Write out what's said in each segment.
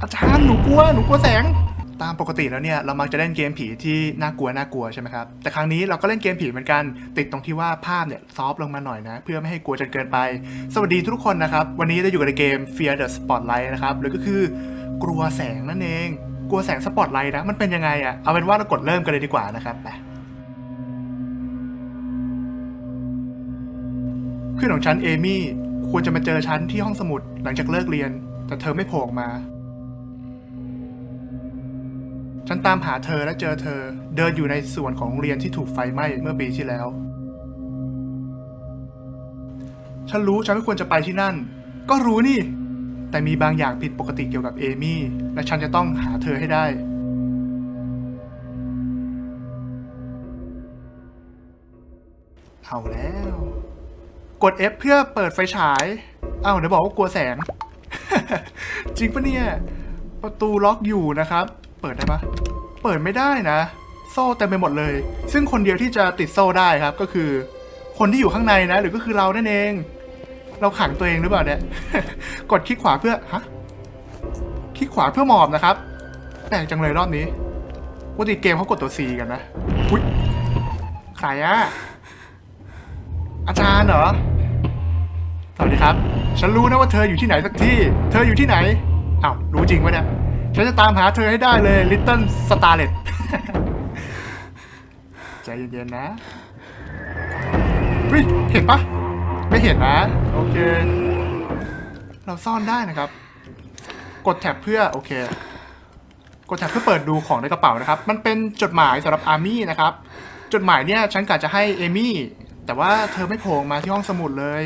อาจารย์หนูกลัวหนูกลัวแสง ตามปกติแล้วเนี่ยเรามักจะเล่นเกมผีที่น่ากลัวน่ากลัวใช่ไหมครับแต่ครั้งนี้เราก็เล่นเกมผีเหมือนกัน ติดตรงที่ว่าภาพเนี่ยซอฟลงมาหน่อยนะ เพื่อไม่ให้กลัวจนเกินไป สวัสดีทุกคนนะครับวันนี้เราอยู่กับในเกม Fear the Spotlight นะครับหรือก็คือกลัวแสงนั่นเอง กลัวแสงสปอตไลท์นะมันเป็นยังไงอะเอาเป็นว่าเรากดเริ่มกันเลยดีกว่านะครับไปเพื่อนของฉันเอมี่ควรจะมาเจอฉันที่ห้องสมุดหลังจากเลิกเรียน แต่เธอไม่โผล่มา ฉันตามหาเธอและเจอเธอ เดินอยู่ในส่วนของโรงเรียนที่ถูกไฟไหม้เมื่อปีที่แล้ว ฉันรู้ฉันไม่ควรจะไปที่นั่น ก็รู้นี่ แต่มีบางอย่างผิดปกติเกี่ยวกับเอมี่ และฉันจะต้องหาเธอให้ได้ เอาแล้ว กด F เพื่อเปิดไฟฉาย เอ้าเดี๋ยวบอกว่ากลัวแสง จริงปะเนี่ย ประตูล็อกอยู่นะครับ เปิดได้ปะเปิดไม่ได้นะ โซ่เต็มไปหมดเลย ซึ่งคนเดียวที่จะติดโซ่ได้ครับ ก็คือ คนที่อยู่ข้างในนะ หรือก็คือเรานั่นเอง เราขังตัวเองหรือเปล่าเนี่ย กดคลิกขวาเพื่อฮะคลิกขวาเพื่อหมอบนะครับแปลกจังเลยรอบนี้ปกติเกมเขากดตัว C กันนะอุ้ยใครอะอาจารย์เหรอ สวัสดีครับ ฉันรู้นะว่าเธออยู่ที่ไหนสักที่ เธออยู่ที่ไหนอ้าวรู้จริงปะเนี่ย ฉันจะตามหาเธอให้ได้เลย Little Starlet ใจเย็นๆนะเฮ้ยเห็นปะไม่เห็นนะ โอเค เราซ่อนได้นะครับ กดแท็บเพื่อโอเค กดแท็บเพื่อเปิดดูของในกระเป๋านะครับ มันเป็นจดหมายสำหรับอาร์มี่นะครับ จดหมายเนี่ยฉันกะจะให้เอมี่ แต่ว่าเธอไม่โผล่มาที่ห้องสมุดเลย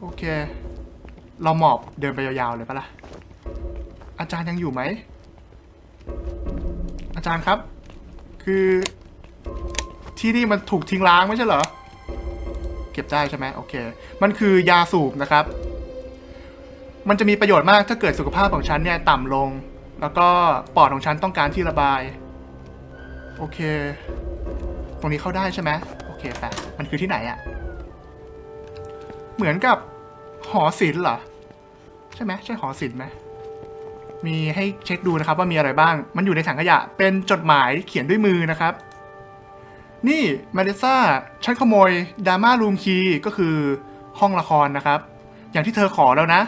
โอเค เราหมอบเดินไปยาวๆเลยปะล่ะ อาจารย์ยังอยู่ไหม อาจารย์ครับ คือที่นี่มันถูกทิ้งร้างไม่ใช่เหรอ เก็บได้ใช่ไหมโอเค มันคือยาสูบนะครับ มันจะมีประโยชน์มากถ้าเกิดสุขภาพของฉันเนี่ยต่ำลง แล้วก็ปอดของฉันต้องการที่ระบาย โอเค ตรงนี้เข้าได้ใช่ไหมโอเคไปมันคือที่ไหนอะเหมือนกับหอศิลป์เหรอ ใช่ไหมใช่หอศิลป์ไหม มีให้เช็คดูนะครับว่ามีอะไรบ้าง มันอยู่ในถังขยะ เป็นจดหมายเขียนด้วยมือนะครับ นี่มาเดซ่าฉันขโมยดาม่ารูมคีก็คือห้องละครนะครับ อย่างที่เธอขอแล้วนะ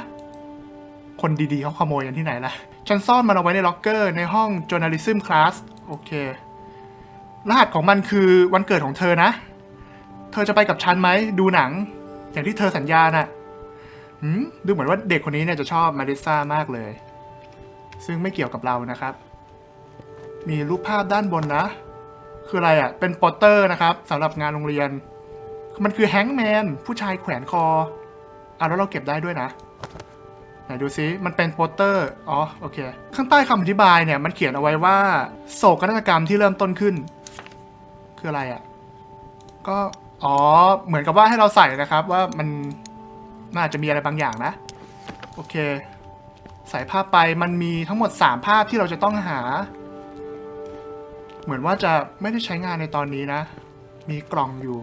คนดีๆเขาขโมยกันที่ไหนล่ะ ฉันซ่อนมันเอาไว้ในล็อกเกอร์ในห้อง journalism class โอเค รหัสของมันคือวันเกิดของเธอนะ เธอจะไปกับฉันไหมดูหนัง อย่างที่เธอสัญญาน่ะดูเหมือนว่าเด็กคนนี้เนี่ยจะชอบมาเดซ่ามากเลย ซึ่งไม่เกี่ยวกับเรานะครับ มีรูปภาพด้านบนนะ คืออะไรอะ่ะ เป็นโปสเตอร์นะครับสำหรับงานโรงเรียน มันคือแฮงก์แมนผู้ชายแขวนคออะแล้วเราเก็บได้ด้วยนะไหนดูซิ มันเป็นโปสเตอร์ อ๋อ โอเค ข้างใต้คำอธิบายเนี่ย มันเขียนเอาไว้ว่า โศกนาฏกรรมที่เริ่มต้นขึ้น คืออะไรอะ่ะ ก็ อ๋อ เหมือนกับว่าให้เราใส่นะครับ ว่ามันน่าจะมีอะไรบางอย่างนะ โอเค ใส่ภาพไปมันมีทั้งหมด 3 ภาพที่เราจะต้องหา เหมือนว่าจะไม่ได้ใช้งานในตอนนี้นะ มีกล่องอยู่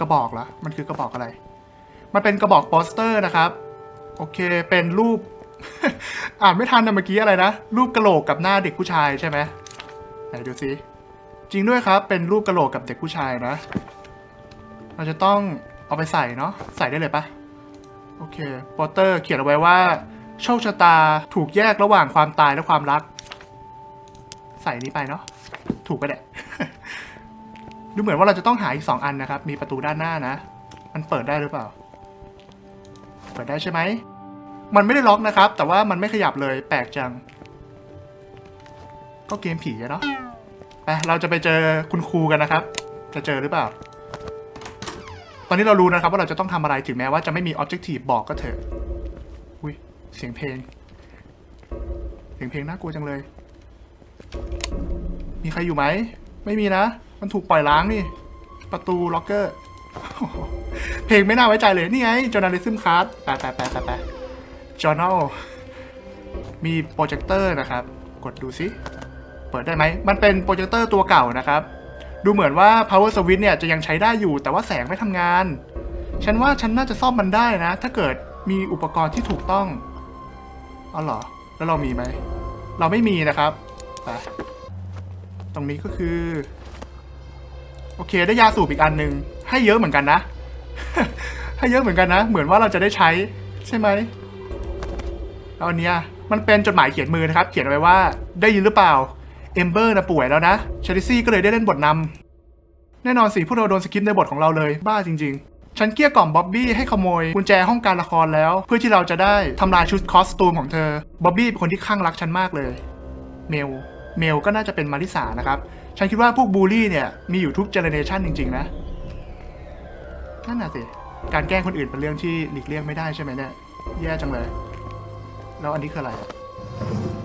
กระบอกเหรอมันคือกระบอกอะไร มันเป็นกระบอกโปสเตอร์นะครับ โอเคเป็นรูป อ่านไม่ทันนะเมื่อกี้อะไรนะ รูปกระโหลกกับหน้าเด็กผู้ชายใช่ไหมไหนดูซิจริงด้วยครับ เป็นรูปกระโหลกกับเด็กผู้ชายนะ เราจะต้องเอาไปใส่เนาะใส่ได้เลยปะโอเคโปสเตอร์เขียนเอาไว้ว่า โชคชะตาถูกแยกระหว่างความตายและความรัก ใส่นี้ไปเนาะถูกไปแหละดูเหมือนว่าเราจะต้องหาอีกสองอันนะครับ มีประตูด้านหน้านะ มันเปิดได้หรือเปล่า เปิดได้ใช่ไหม มันไม่ได้ล็อกนะครับ แต่ว่ามันไม่ขยับเลยแปลกจัง ก็เกมผีอะเนาะไปเราจะไปเจอคุณครูกันนะครับ จะเจอหรือเปล่า ตอนนี้เรารู้นะครับว่าเราจะต้องทำอะไรถึงแม้ว่าจะไม่มี objective บอกก็เถอะ เสียงเพลง เสียงเพลงน่ากลัวจังเลย มีใครอยู่ไหม ไม่มีนะ มันถูกปล่อยล้างนี่ ประตูล็อกเกอร์ เพลงไม่น่าไว้ใจเลย นี่ไง journalism card แปะแปะแปะแปะแปะ journal มีโปรเจคเตอร์นะครับ กดดูซิ เปิดได้ไหม มันเป็นโปรเจคเตอร์ตัวเก่านะครับ ดูเหมือนว่า power switch เนี่ยจะยังใช้ได้อยู่ แต่ว่าแสงไม่ทำงาน ฉันว่าฉันน่าจะซ่อมมันได้นะ ถ้าเกิดมีอุปกรณ์ที่ถูกต้อง อ๋อเหรอ แล้วเรามีไหม เราไม่มีนะครับไปตรงนี้ก็คือ โอเคได้ยาสูบอีกอันหนึ่งให้เยอะเหมือนกันนะ ให้เยอะเหมือนกันนะ เหมือนว่าเราจะได้ใช้ใช่ไหมแล้วอันเนี้ยมันเป็นจดหมายเขียนมือนะครับ เขียนไว้ว่าได้ยินหรือเปล่า เอมเบอร์นะป่วยแล้วนะชาริซี่ก็เลยได้เล่นบทนำแน่นอนสิพวกเราโดนสกิปในบทของเราเลยบ้าจริง ๆ ฉันเกลี้ยกล่อมบ๊อบบี้ให้ขโมยกุญแจห้องการละครแล้ว เพื่อที่เราจะได้ทำลายชุดคอสตูมของเธอบ๊อบบี้เป็นคนที่ข้างรักฉันมากเลย เมล เมลก็น่าจะเป็นมาริสานะครับ ฉันคิดว่าพวกบูลลี่เนี่ยมีอยู่ทุกเจเนเรชันจริง ๆ นะนั่นน่ะสิการแกล้งคนอื่นเป็นเรื่องที่หลีกเลี่ยงไม่ได้ใช่ไหมเนี่ยแย่จังเลย แล้วอันนี้คืออะไร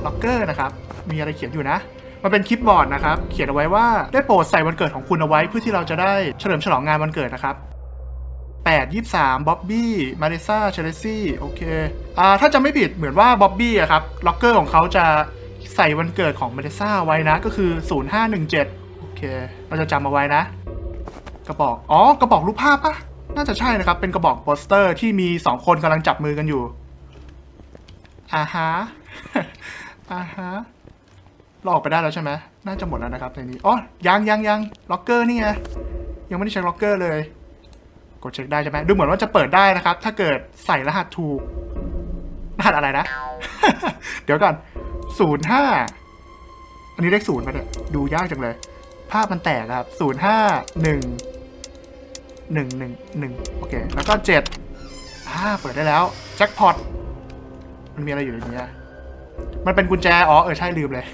ล็อกเกอร์นะครับ มีอะไรเขียนอยู่นะมันเป็นคลิปบอร์ดนะครับ เขียนเอาไว้ว่าได้โปรดใส่วันเกิดของคุณเอาไว้เพื่อที่เราจะได้เฉลิมฉลองงานวันเกิดนะครับ 8 23บ๊อบบี้มาริซาเชลซี่โอเคอ่าถ้าจะไม่ผิดเหมือนว่าบ๊อบบี้อะครับล็อกเกอร์ของเขาจะใส่วันเกิดของมาริซาไว้นะก็คือ 0517 โอเค เราจะจำเอาไว้นะ กระบอก อ๋อกระบอกรูปภาพปะน่าจะใช่นะครับ เป็นกระบอกโปสเตอร์ที่มี 2 คนกำลังจับมือกันอยู่อ่าฮะอ่าฮะเราออกไปได้แล้วใช่ไหมน่าจะหมดแล้วนะครับในนี้อ๋อยังยังยังล็อกเกอร์นี่ไงยังไม่ได้เช็คล็อกเกอร์เลย กดเช็คได้ใช่ไหมดูเหมือนว่าจะเปิดได้นะครับ ถ้าเกิดใส่รหัสถูก รหัสอะไรนะ เดี๋ยวก่อนศูนย์ห้าอันนี้เลขศูนย์มาเนี่ยดูยากจังเลย ภาพมันแตกครับศูนย์ห้าหนึ่งหนึ่งหนึ่งหนึ่งโอเค แล้วก็เจ็ดอ่าเปิดได้แล้ว แจ็คพอตมันมีอะไรอยู่ในนี้มันเป็นกุญแจ อ๋อ เออ ใช่ลืมเลย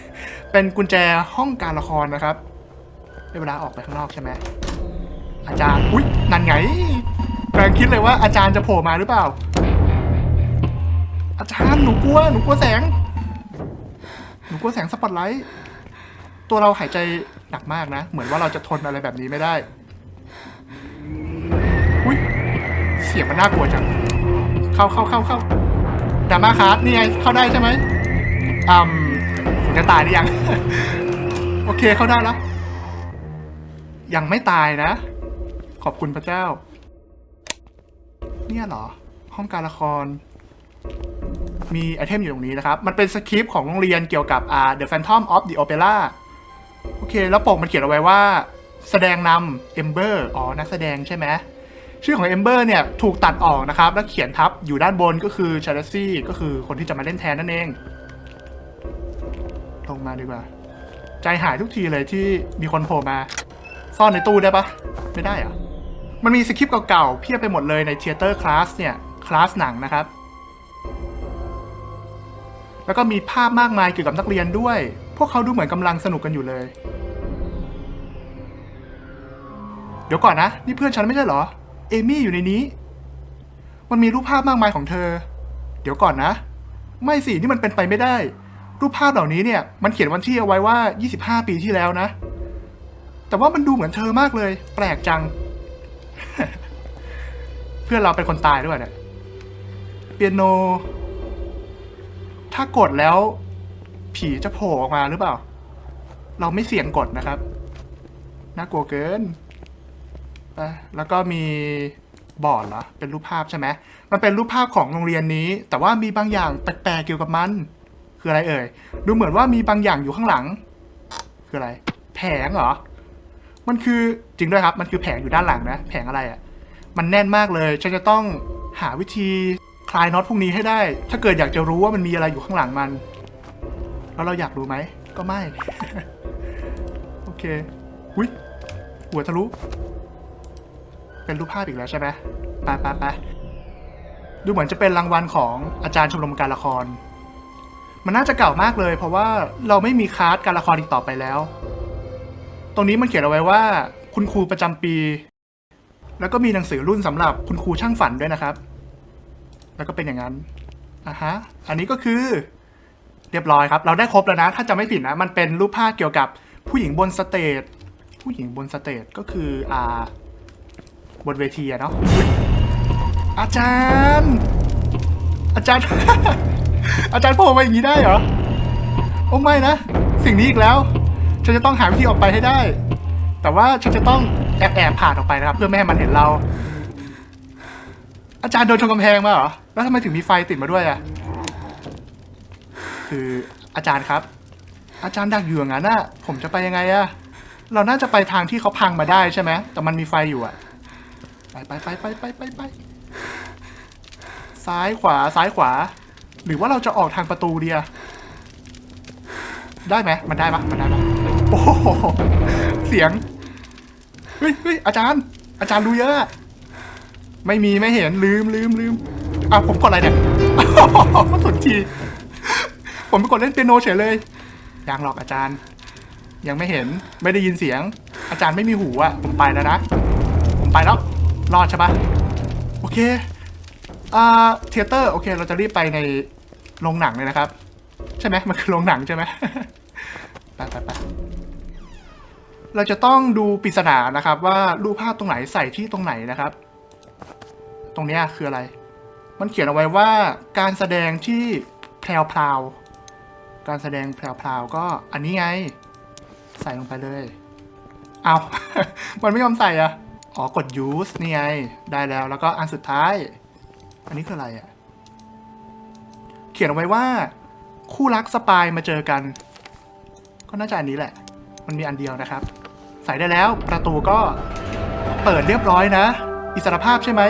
เป็นกุญแจห้องการละครนะครับได้เวลาออกไปข้างนอกใช่ไหมอาจารย์ อุ๊ย นั่นไง กำลังคิดเลยว่าอาจารย์จะโผล่มาหรือเปล่า อาจารย์หนูกลัวหนูกลัวแสง หนูกลัวแสงสปอตไลท์ ตัวเราหายใจหนักมากนะ เหมือนว่าเราจะทนอะไรแบบนี้ไม่ได้ อุ๊ยเสียงมันน่ากลัวจัง เข้าเข้าเข้าเข้าดามาคาร์ดนี่ไงเข้าได้ใช่ไหมอืมผมจะตายหรือยัง โอเคเข้าได้แล้ว ยังไม่ตายนะ ขอบคุณพระเจ้า เนี่ยเหรอ ห้องการละคร มีไอเทมอยู่ตรงนี้นะครับ มันเป็นสคริปต์ของโรงเรียนเกี่ยวกับอ่า The Phantom of the Opera โอเค แล้วปกมันเขียนเอาไว้ว่า แสดงนำ Ember อ๋อ นักแสดงใช่ไหมชื่อของ Ember เนี่ย ถูกตัดออกนะครับ แล้วเขียนทับอยู่ด้านบนก็คือ c h a r l e s y ก็คือคนที่จะมาเล่นแทนนั่นเอง ลงมาดีกว่า ใจหายทุกทีเลยที่มีคนโผล่มา ซ่อนในตู้ได้ปะไม่ได้อะ มันมีสคริปต์เก่าๆเพียบไปหมดเลยในเทเตอร์คลาสเนี่ยคลาสหนังนะครับ แล้วก็มีภาพมากมายเกี่ยวกับนักเรียนด้วย พวกเขาดูเหมือนกำลังสนุกกันอยู่เลย เดี๋ยวก่อนนะ นี่เพื่อนฉันไม่ใช่เหรอ เอมี่อยู่ในนี้ มันมีรูปภาพมากมายของเธอ เดี๋ยวก่อนนะ ไม่สิ นี่มันเป็นไปไม่ได้ รูปภาพเหล่านี้เนี่ย มันเขียนวันที่เอาไว้ว่า 25 ปีที่แล้วนะ แต่ว่ามันดูเหมือนเธอมากเลย แปลกจัง เพื่อนเราเป็นคนตายด้วยเนี่ยเปียโน ถ้ากดแล้ว ผีจะโผล่ออกมาหรือเปล่า เราไม่เสี่ยงกดนะครับ น่ากลัวเกินไปแล้วก็มีบอร์ดเหรอ เป็นรูปภาพใช่ไหม มันเป็นรูปภาพของโรงเรียนนี้ แต่ว่ามีบางอย่างแปลกๆเกี่ยวกับมัน คืออะไรเอ่ย ดูเหมือนว่ามีบางอย่างอยู่ข้างหลัง คืออะไร แผงเหรอ มันคือจริงด้วยครับ มันคือแผงอยู่ด้านหลังนะ แผงอะไรอะ่ะ มันแน่นมากเลย ฉันจะต้องหาวิธีคลายน็อตพวกนี้ให้ได้ ถ้าเกิดอยากจะรู้ว่ามันมีอะไรอยู่ข้างหลังมัน แล้วเราอยากรู้ไหม ก็ไม่ โอเคอุ้ยหัวทะลุ เป็นรูปภาพอีกแล้วใช่ไหมไปไปไปดูเหมือนจะเป็นรางวัลของอาจารย์ชมรมการละคร มันน่าจะเก่ามากเลย เพราะว่าเราไม่มีคลาสการละครอีกต่อไปแล้ว ตรงนี้มันเขียนเอาไว้ว่า คุณครูประจำปี แล้วก็มีหนังสือรุ่นสำหรับคุณครูช่างฝันด้วยนะครับ แล้วก็เป็นอย่างนั้นอะฮะอันนี้ก็คือเรียบร้อยครับ เราได้ครบแล้วนะ ถ้าจะไม่ผิดนะ มันเป็นรูปภาพเกี่ยวกับผู้หญิงบนสเตจผู้หญิงบนสเตจก็คืออ่าบนเวทีอะเนาะอุ๊ยอาจารย์ อาจารย์ อาจารย์โผล่มาอย่างนี้ได้เหรอ โอ้ไม่นะ สิ่งนี้อีกแล้ว ฉันจะต้องหาวิธีออกไปให้ได้ แต่ว่าฉันจะต้องแอบแอบผ่านออกไปนะครับ เพื่อไม่ให้มันเห็นเรา อาจารย์โดนชนกำแพงมาเหรอ แล้วทำไมถึงมีไฟติดมาด้วยอะคืออาจารย์ครับ อาจารย์ดักอยู่อย่างนั้นน่ะ ผมจะไปยังไงอะเราน่าจะไปทางที่เขาพังมาได้ใช่ไหม แต่มันมีไฟอยู่อะไปไปไปไปไปไปไปซ้ายขวาซ้ายขวา หรือว่าเราจะออกทางประตูดีอะได้ไหมมันได้ปะมันได้ปะ อ้โหเสียง เฮ้ยเฮ้ยอาจารย์ อาจารย์รู้เยอะ ไม่มีไม่เห็นลืมลืมลืมอะผมกดอะไรเนี่ยสุดที ผมไปกดเล่นเปียโนเฉยเลย ยังหรอกอาจารย์ ยังไม่เห็นไม่ได้ยินเสียง อาจารย์ไม่มีหูอะ ผมไปแล้วนะ ผมไปแล้ว รอดใช่ปะโอเคอ่าเทเตอร์โอเค เราจะรีบไปในโรงหนังเลยนะครับ ใช่ไหมมันคือโรงหนังใช่ไหมไปไปไป เราจะต้องดูปริศนานะครับว่ารูปภาพตรงไหนใส่ที่ตรงไหนนะครับ ตรงนี้คืออะไร มันเขียนเอาไว้ว่าการแสดงที่แพรวพราวๆการแสดงแพรวพราวๆก็อันนี้ไง ใส่ลงไปเลย เอา มันไม่ยอมใส่อะอ๋อกด use นี่ไง ได้แล้วแล้วก็อันสุดท้าย อันนี้คืออะไรอะ เขียนเอาไว้ว่า คู่รักสปายมาเจอกัน ก็น่าจะอันนี้แหละ มันมีอันเดียวนะครับ ใส่ได้แล้ว ประตูก็เปิดเรียบร้อยนะ อิสรภาพใช่ไหม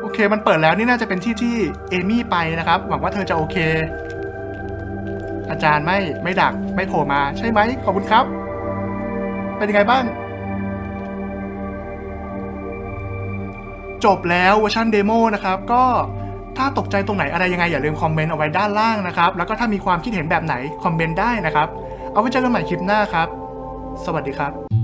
โอเค มันเปิดแล้วนี่น่าจะเป็นที่ที่เอมี่ไปนะครับ หวังว่าเธอจะโอเค อาจารย์ไม่ไม่ดักไม่โผล่มาใช่ไหมขอบคุณครับ เป็นยังไงบ้าง จบแล้วเวอร์ชันเดโมนะครับ ก็ถ้าตกใจตรงไหนอะไรยังไง อย่าลืมคอมเมนต์เอาไว้ด้านล่างนะครับ แล้วก็ถ้ามีความคิดเห็นแบบไหน คอมเมนต์ได้นะครับ เอาไว้เจอกันใหม่คลิปหน้าครับ สวัสดีครับ